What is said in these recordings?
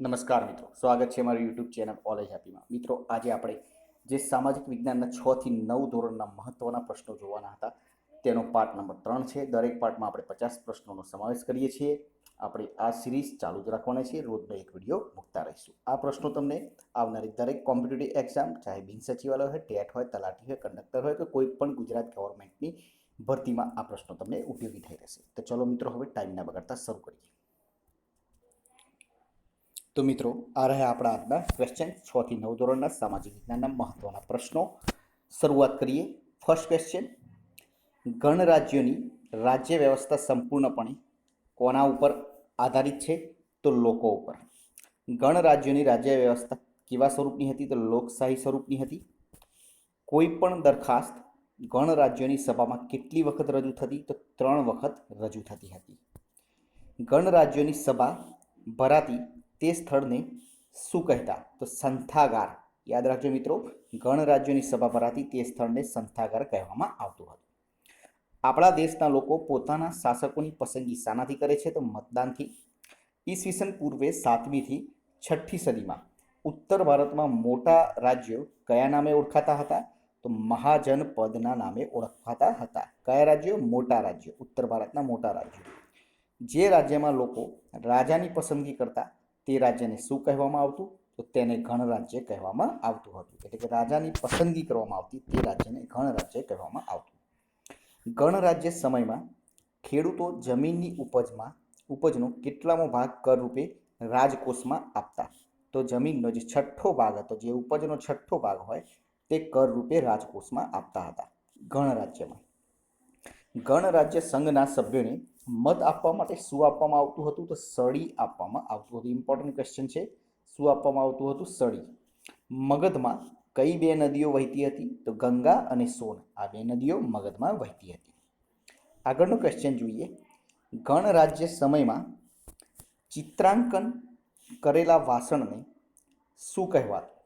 નમસ્કાર મિત્રો. સ્વાગત છે મારી યુટ્યુબ ચેનલ ઓલેજ હેપીમાં મિત્રો, આજે આપણે જે સામાજિક વિજ્ઞાનના છ થી નવ ધોરણના મહત્વના પ્રશ્નો જોવાના હતા, તેનો પાર્ટ નંબર ત્રણ છે. દરેક પાર્ટમાં આપણે પચાસ પ્રશ્નોનો સમાવેશ કરીએ છીએ. આપણે આ સિરીઝ ચાલુ જ રાખવાના છીએ. રોજનો એક વીડિયો મૂકતા રહીશું. આ પ્રશ્નો તમને આવનારી દરેક કોમ્પિટિટિવ એક્ઝામ ચાહે બિન સચિવાલય હોય, ટેટ હોય, તલાટી હોય કંડક્ટર હોય કે કોઈ પણ ગુજરાત ગવર્મેન્ટની ભરતીમાં આ પ્રશ્નો તમને ઉપયોગી થઈ રહેશે. તો ચલો મિત્રો, હવે ટાઈમના બગાડતા શરૂ કરીએ. તો મિત્રો, આ રહ્યા આપણા આજના ક્વેશ્ચન છ થી નવ ધોરણના સામાજિક વિજ્ઞાનના મહત્વના પ્રશ્નો. શરૂઆત કરીએ ફર્સ્ટ ક્વેશ્ચન ગણરાજ્યોની રાજ્ય વ્યવસ્થા સંપૂર્ણપણે કોના ઉપર આધારિત છે? તો લોકો ઉપર. ગણરાજ્યોની રાજ્ય વ્યવસ્થા કેવા સ્વરૂપની હતી? તો લોકશાહી સ્વરૂપની હતી. કોઈ પણ દરખાસ્ત ગણરાજ્યોની સભામાં કેટલી વખત રજૂ થતી? તો ત્રણ વખત રજૂ થતી હતી. ગણરાજ્યોની સભા ભરાતી તે સ્થળને શું કહેતા? તો સંથાગાર. યાદ રાખજો મિત્રો ગણરાજ્યોની સભા ભરાતી તે સ્થળને સંથાગાર કહેવામાં આવતું હતું. આપણા દેશના લોકો પોતાના શાસકોની પસંદગી શાનાથી કરે છે? તો મતદાનથી. ઈસવીસન પૂર્વે સાતમીથી છઠ્ઠી સદીમાં ઉત્તર ભારતમાં મોટા રાજ્યો કયા નામે ઓળખાતા હતા? તો મહાજન પદના નામે ઓળખાતા હતા. કયા રાજ્યો? મોટા રાજ્યો. ઉત્તર ભારતના મોટા રાજ્યો. જે રાજ્યમાં લોકો રાજાની પસંદગી કરતા તે રાજ્યને શું કહેવામાં આવતું? તો તેને ગણરાજ્ય કહેવામાં આવતું હતું. એટલે કે રાજાની પસંદગી કરવામાં આવતી તે રાજ્યને ગણરાજ્ય કહેવામાં આવતું. ગણરાજ્ય સમયમાં ખેડૂતો જમીનની ઉપજમાં, ઉપજનો કેટલામો ભાગ કર રૂપે રાજકોષમાં આપતા. તો જમીનનો જે છઠ્ઠો ભાગ હતો, જે ઉપજનો છઠ્ઠો ભાગ હોય, તે કર રૂપે રાજકોષમાં આપતા હતા ગણરાજ્યમાં. ગણરાજ્ય સંઘના સભ્યોને મત આપવા માટે શું આપવામાં આવતું હતું તો સળી આપવામાં આવતું હતું. ઇમ્પોર્ટન્ટ ક્વેશ્ચન છે. શું આપવામાં આવતું હતું? સળી. મગધમાં કઈ બે નદીઓ વહેતી હતી? તો ગંગા અને સોન. આ બે નદીઓ મગધમાં વહેતી હતી. આગળનો ક્વેશ્ચન જોઈએ. ગણરાજ્ય સમયમાં ચિત્રાંકન કરેલા વાસણને શું કહેવાતું?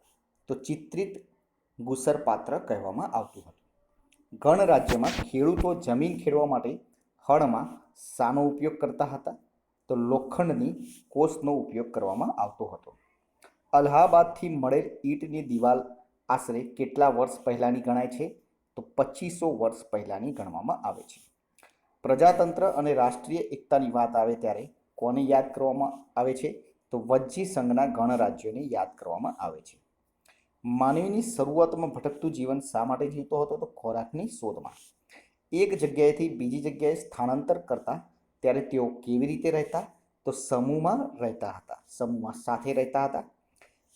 તો ચિત્રિત ગુસર પાત્ર કહેવામાં આવતું હતું. ગણરાજ્યમાં ખેડૂતો જમીન ખેડવા માટે હળમાં શાનો ઉપયોગ કરતા હતા તો લોખંડની કોષનો ઉપયોગ કરવામાં આવતો હતો. અલ્હાબાદથી મળેલ ઈંટની દિવાલ આશરે કેટલા વર્ષ પહેલાંની ગણાય છે? તો પચીસો વર્ષ પહેલાંની ગણવામાં આવે છે. પ્રજાતંત્ર અને રાષ્ટ્રીય એકતાની વાત આવે ત્યારે કોને યાદ કરવામાં આવે છે? તો વજ્જી સંઘના ગણરાજ્યોને યાદ કરવામાં આવે છે. માનવીની શરૂઆતમાં ભટકતું જીવન શા માટે જીવતો હતો? તો ખોરાકની શોધમાં. એક જગ્યાએથી બીજી જગ્યાએ સ્થાનાંતર કરતા, ત્યારે તેઓ કેવી રીતે રહેતા? તો સમૂહમાં રહેતા હતા. સમૂહમાં સાથે રહેતા હતા.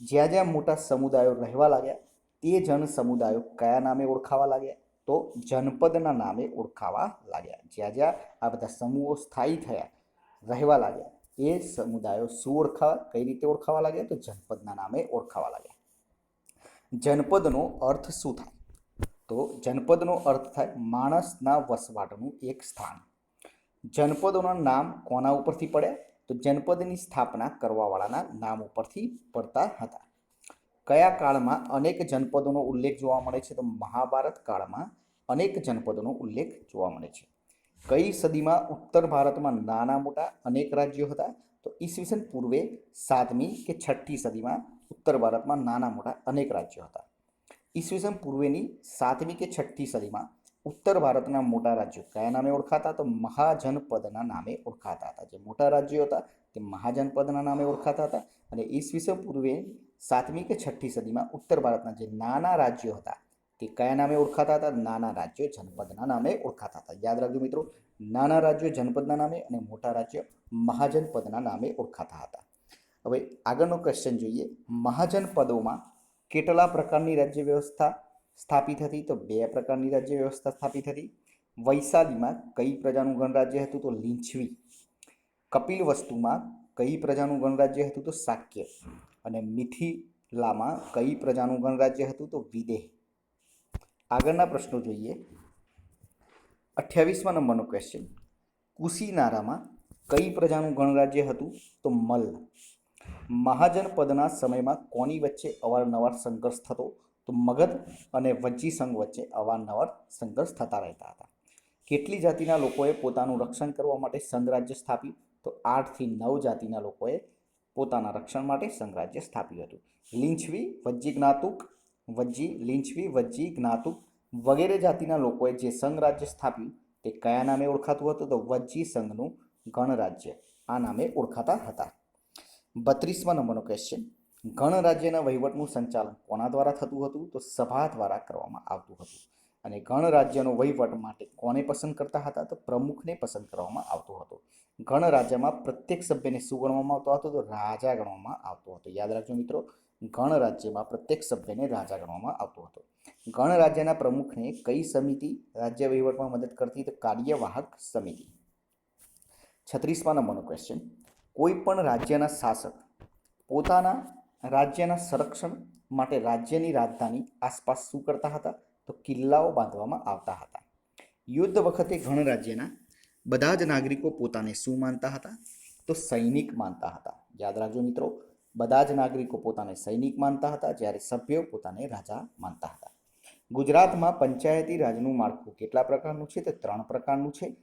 જ્યાં જ્યાં મોટા સમુદાયો રહેવા લાગ્યા, તે જન સમુદાયો કયા નામે ઓળખાવા લાગ્યા? તો જનપદના નામે ઓળખાવા લાગ્યા. જ્યાં જ્યાં આ બધા સમૂહો સ્થાયી થયા, રહેવા લાગ્યા, એ સમુદાયો શું ઓળખાવા, કઈ રીતે ઓળખાવા લાગ્યા? તો જનપદના નામે ઓળખાવા લાગ્યા. જનપદનો અર્થ શું થાય? તો જનપદનો અર્થ થાય માણસના વસવાટનું એક સ્થાન. જનપદોના નામ કોના ઉપરથી પડ્યા તો જનપદની સ્થાપના કરવાવાળાના નામ ઉપરથી પડતા હતા. કયા કાળમાં અનેક જનપદોનો ઉલ્લેખ જોવા મળે છે? તો મહાભારત કાળમાં અનેક જનપદોનો ઉલ્લેખ જોવા મળે છે. કઈ સદીમાં ઉત્તર ભારતમાં નાના મોટા અનેક રાજ્યો હતા? તો ઈસવીસન પૂર્વે સાતમી કે છઠ્ઠી સદીમાં ઉત્તર ભારતમાં નાના મોટા અનેક રાજ્યો હતા. ઈસવીસન પૂર્વેની સાતમી કે છઠ્ઠી સદીમાં ઉત્તર ભારતના મોટા રાજ્યો કયા નામે ઓળખાતા? તો મહાજનપદના નામે ઓળખાતા હતા. જે મોટા રાજ્યો હતા તે મહાજનપદના નામે ઓળખાતા હતા અને ઈસવીસન પૂર્વે સાતમી કે છઠ્ઠી સદીમાં ઉત્તર ભારતના જે નાના રાજ્યો હતા તે કયા નામે ઓળખાતા હતા? નાના રાજ્યો જનપદના નામે ઓળખાતા હતા. યાદ રાખજો મિત્રો, નાના રાજ્યો જનપદના નામે અને મોટા રાજ્ય મહાજનપદના નામે ઓળખાતા હતા. હવે આગળનો ક્વેશ્ચન જોઈએ. મહાજન પદોમાં કેટલા પ્રકારની રાજ્ય વ્યવસ્થા સ્થાપિત હતી? તો બે પ્રકારની રાજ્ય વ્યવસ્થા સ્થાપિત હતી. વૈશાલીમાં કઈ પ્રજાનું ગણરાજ્ય હતું? તો લીંછવી. કપિલ વસ્તુમાં કઈ પ્રજાનું ગણરાજ્ય હતું? તો શાક્ય અને મિથિલામાં કઈ પ્રજાનું ગણરાજ્ય હતું? તો વિદેહ. આગળના પ્રશ્નો જોઈએ. અઠ્યાવીસમા નંબરનો ક્વેશ્ચન કુશીનારામાં કઈ પ્રજાનું ગણરાજ્ય હતું? તો મલ્લ મહાજન પદના સમયમાં કોની વચ્ચે અવારનવાર સંઘર્ષ થતો? તો મગધ અને વજ્જી સંઘ વચ્ચે અવારનવાર સંઘર્ષ થતા રહેતા હતા. કેટલી જાતિના લોકોએ પોતાનું રક્ષણ કરવા માટે સંઘરાજ્ય સ્થાપ્યું? તો આઠથી નવ જાતિના લોકોએ પોતાના રક્ષણ માટે સંઘરાજ્ય સ્થાપ્યું હતું. લીંછવી વજ્જી જ્ઞાતુક વજ્જી લીંછવી વજ્જી જ્ઞાતુક વગેરે જાતિના લોકોએ જે સંઘરાજ્ય સ્થાપ્યું તે કયા નામે ઓળખાતું હતું? તો વજ્જી સંઘનું ગણરાજ્ય આ નામે ઓળખાતા હતા. બત્રીસમાં નંબરનો ક્વેશ્ચન ગણ રાજ્યના વહીવટનું સંચાલન કોના દ્વારા થતું હતું? તો સભા દ્વારા કરવામાં આવતું હતું. અને ગણરાજ્યનો વહીવટ માટે કોને પસંદ કરતા હતા? તો પ્રમુખને પસંદ કરવામાં આવતો હતો. ગણરાજ્યમાં પ્રત્યેક સભ્યને શું ગણવામાં આવતો હતો? તો રાજા ગણવામાં આવતો હતો. યાદ રાખજો મિત્રો ગણ રાજ્યમાં પ્રત્યેક સભ્યને રાજા ગણવામાં આવતો હતો. ગણરાજ્યના પ્રમુખને કઈ સમિતિ રાજ્ય વહીવટમાં મદદ કરતી? તો કાર્યવાહક સમિતિ. છત્રીસમાં નંબરનો ક્વેશ્ચન કોઈ પણ રાજ્યના શાસક પોતાના રાજ્યના સંરક્ષણ માટે રાજ્યની રાજધાની આસપાસ શું કરતા હતા? તો કિલ્લાઓ બાંધવામાં આવતા હતા. યુદ્ધ વખતે ગણરાજ્યના બધા જ નાગરિકો પોતાને શું માનતા હતા? તો સૈનિક માનતા હતા. યાદ રાખજો મિત્રો, બધા જ નાગરિકો પોતાને સૈનિક માનતા હતા, જ્યારે સભ્યો પોતાને રાજા માનતા હતા. ગુજરાતમાં પંચાયતી રાજનું માળખું કેટલા પ્રકારનું છે? તે ત્રણ પ્રકારનું છે.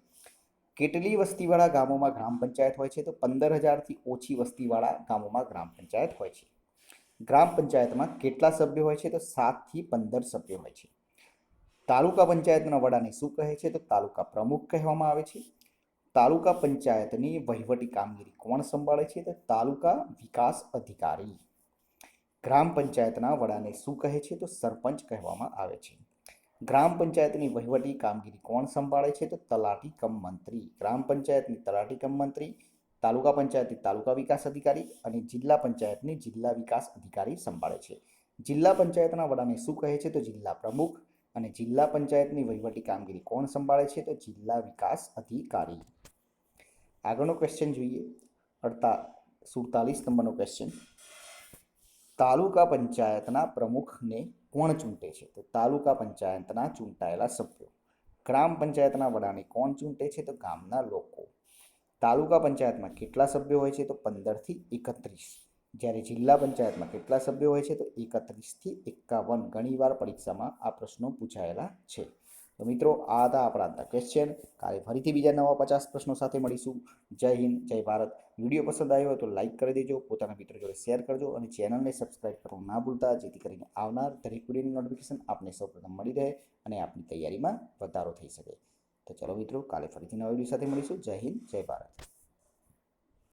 કેટલી વસ્તીવાળા ગામોમાં ગ્રામ પંચાયત હોય છે? તો પંદર હજારથી ઓછી વસ્તીવાળા ગામોમાં ગ્રામ પંચાયત હોય છે. ગ્રામ પંચાયતમાં કેટલા સભ્યો હોય છે? તો સાતથી પંદર સભ્યો હોય છે. તાલુકા પંચાયતના વડાને શું કહે છે? તો તાલુકા પ્રમુખ કહેવામાં આવે છે. તાલુકા પંચાયતની વહીવટી કામગીરી કોણ સંભાળે છે? તો તાલુકા વિકાસ અધિકારી. ગ્રામ પંચાયતના વડાને શું કહે છે? તો સરપંચ કહેવામાં આવે છે. ગ્રામ પંચાયતની વહીવટી કામગીરી કોણ સંભાળે છે તો તલાટી કમ મંત્રી. ગ્રામ પંચાયતની તલાટી કમ મંત્રી, તાલુકા પંચાયતની તાલુકા વિકાસ અધિકારી અને જિલ્લા પંચાયતની જિલ્લા વિકાસ અધિકારી સંભાળે છે. જિલ્લા પંચાયતના વડાને શું કહે છે તો જિલ્લા પ્રમુખ અને જિલ્લા પંચાયતની વહીવટી કામગીરી કોણ સંભાળે છે તો જિલ્લા વિકાસ અધિકારી. આગળનો ક્વેશ્ચન જોઈએ. અડતા સુડતાલીસ નંબરનો ક્વેશ્ચન તાલુકા પંચાયતના પ્રમુખને કોણ ચૂંટે છે? તો તાલુકા પંચાયતના ચૂંટાયેલા સભ્યો. ગ્રામ પંચાયતના વડાને કોણ ચૂંટે છે? તો ગામના લોકો. તાલુકા પંચાયતમાં કેટલા સભ્યો હોય છે? તો પંદરથી એકત્રીસ. જ્યારે જિલ્લા પંચાયતમાં કેટલા સભ્યો હોય છે? તો એકત્રીસથી એકાવન. ઘણીવાર પરીક્ષામાં આ પ્રશ્નો પૂછાયેલા છે. તો મિત્રો, આ હતા આપણા આજના ક્વેશ્ચન કાલે ફરીથી બીજા નવા પચાસ પ્રશ્નો સાથે મળીશું. જય હિન્દ, જય ભારત. વીડિયો પસંદ આવ્યો હોય તો લાઇક કરી દેજો, પોતાના મિત્રો જોડે શેર કરજો અને ચેનલને સબસ્ક્રાઇબ કરવાનું ના ભૂલતા, જેથી કરીને આવનાર દરેક વિડીયોની નોટિફિકેશન આપને સૌપ્રથમ મળી રહે અને આપની તૈયારીમાં વધારો થઈ શકે. તો ચલો મિત્રો, કાલે ફરીથી નવા વીડિયો સાથે મળીશું. જય હિન્દ, જય ભારત.